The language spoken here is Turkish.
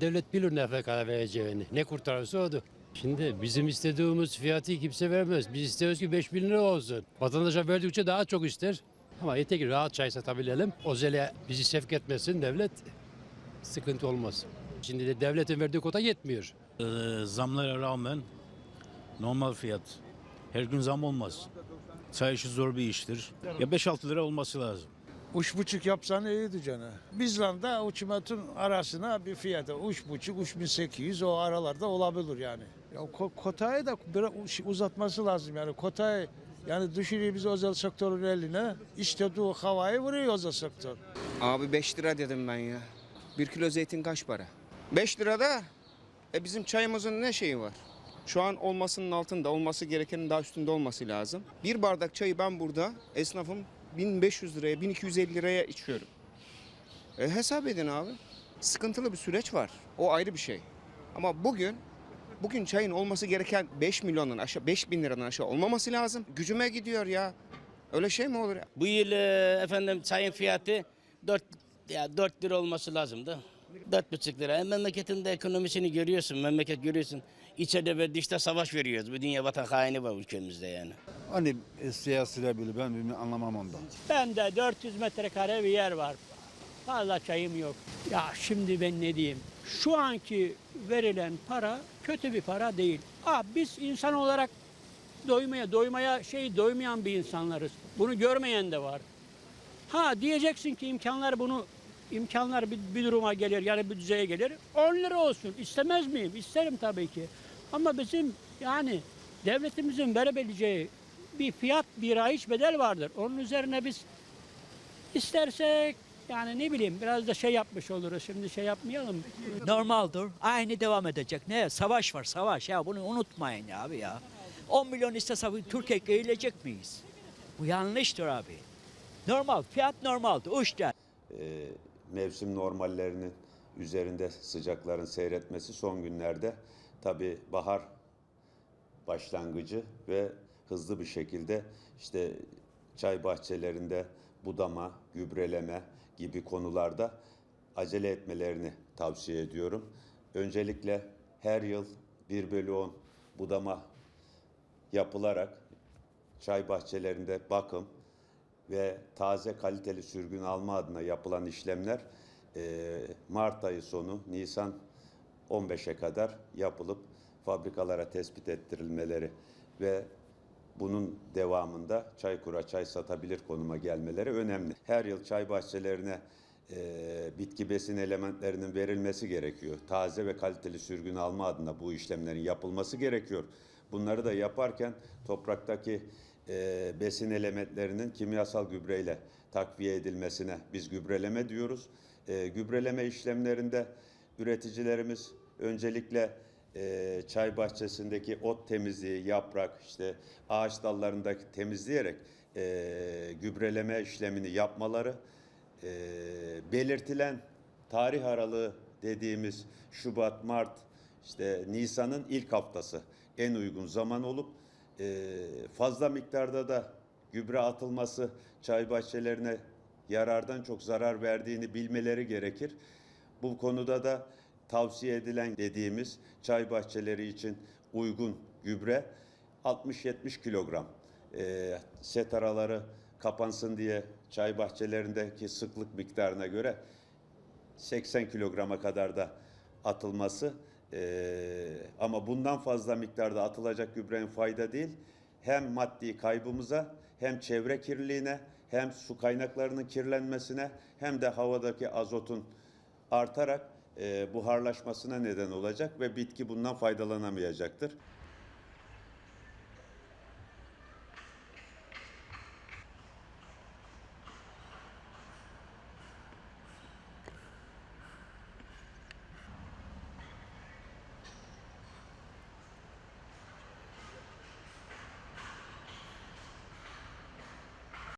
Devlet bilir ne kadar vereceğini. Ne kurtarırsa odur. Şimdi bizim istediğimiz fiyatı kimse vermez. Biz istiyoruz ki 5 bin lira olsun. Vatandaşa verdikçe daha çok ister. Ama yeter ki rahat çay satabilelim. Ozele bizi sevk etmesin devlet. Sıkıntı olmaz. Şimdi de devletin verdiği kota yetmiyor. Ee, zamlara rağmen normal fiyat. Her gün zam olmaz. Çay işi zor bir iştir. Ya 5-6 lira olması lazım. Üç buçuk yapsan iyiydi canı. Bizle de arasına bir fiyatı. Üç buçuk, üç bin sekiz yüz o aralarda olabilir yani. Ya ko- kotayı da biraz uş- uzatması lazım yani. Kotayı yani düşürüyor biz özel sektörün eline. İstediği havayı vuruyor özel sektör. Abi 5 lira dedim ben ya. 1 kilo zeytin kaç para? 5 lirada e bizim çayımızın ne şeyi var? Şu an olmasının altında, olması gerekenin daha üstünde olması lazım. Bir bardak çayı ben burada esnafım 1500 liraya, 1250 liraya içiyorum. E, hesap edin abi. Sıkıntılı bir süreç var. O ayrı bir şey. Ama bugün bugün çayın olması gereken 5 milyonun aşağı 5 bin liradan aşağı olmaması lazım. Gücüme gidiyor ya. Öyle şey mi olur ya? Bu yıl e, efendim çayın fiyatı 4 ya 4 lira olması lazımdı. 4,5 lira. E, memleketin de ekonomisini görüyorsun. Memleket görüyorsun. İçeride ve dışta savaş veriyoruz. Bu dünya vatan haini var ülkemizde yani. Hani siyasiler bilir ben bilmiyorum, anlamam ondan. Bende 400 metrekare bir yer var. Fazla çayım yok. Ya şimdi ben ne diyeyim? Şu anki verilen para kötü bir para değil. Aa, biz insan olarak doymaya, doymaya şey doymayan bir insanlarız. Bunu görmeyen de var. Ha diyeceksin ki imkanlar bunu imkanlar bir, bir duruma gelir yani bir düzeye gelir. 10 lira olsun. İstemez miyim? İsterim tabii ki. Ama bizim yani devletimizin verebileceği bir fiyat bir rayiç bedel vardır. Onun üzerine biz istersek yani ne bileyim biraz da şey yapmış oluruz. Şimdi şey yapmayalım. Normaldir. Aynı devam edecek. Ne? Savaş var savaş ya. Bunu unutmayın ya abi ya. 10 milyon istese Türkiye gelecek miyiz? Bu yanlıştır abi. Normal. Fiyat normaldi. Uçta. e, mevsim normallerinin üzerinde sıcakların seyretmesi son günlerde tabi bahar başlangıcı ve hızlı bir şekilde işte çay bahçelerinde budama, gübreleme gibi konularda acele etmelerini tavsiye ediyorum. Öncelikle her yıl 1 bölü 10 budama yapılarak çay bahçelerinde bakım, ve taze kaliteli sürgün alma adına yapılan işlemler e, Mart ayı sonu Nisan 15'e kadar yapılıp fabrikalara tespit ettirilmeleri ve bunun devamında Çaykur'a çay satabilir konuma gelmeleri önemli. Her yıl çay bahçelerine e, bitki besin elementlerinin verilmesi gerekiyor. Taze ve kaliteli sürgün alma adına bu işlemlerin yapılması gerekiyor. Bunları da yaparken topraktaki e, besin elementlerinin kimyasal gübreyle takviye edilmesine biz gübreleme diyoruz. E, gübreleme işlemlerinde üreticilerimiz öncelikle e, çay bahçesindeki ot temizliği, yaprak, işte ağaç dallarındaki temizleyerek e, gübreleme işlemini yapmaları, e, belirtilen tarih aralığı dediğimiz Şubat, Mart, işte Nisan'ın ilk haftası en uygun zaman olup e, fazla miktarda da gübre atılması çay bahçelerine yarardan çok zarar verdiğini bilmeleri gerekir. Bu konuda da tavsiye edilen dediğimiz çay bahçeleri için uygun gübre 60-70 kilogram. E, set araları kapansın diye çay bahçelerindeki sıklık miktarına göre 80 kilograma kadar da atılması eee, ama bundan fazla miktarda atılacak gübrenin fayda değil. Hem maddi kaybımıza hem çevre kirliliğine hem su kaynaklarının kirlenmesine hem de havadaki azotun artarak buharlaşmasına neden olacak ve bitki bundan faydalanamayacaktır.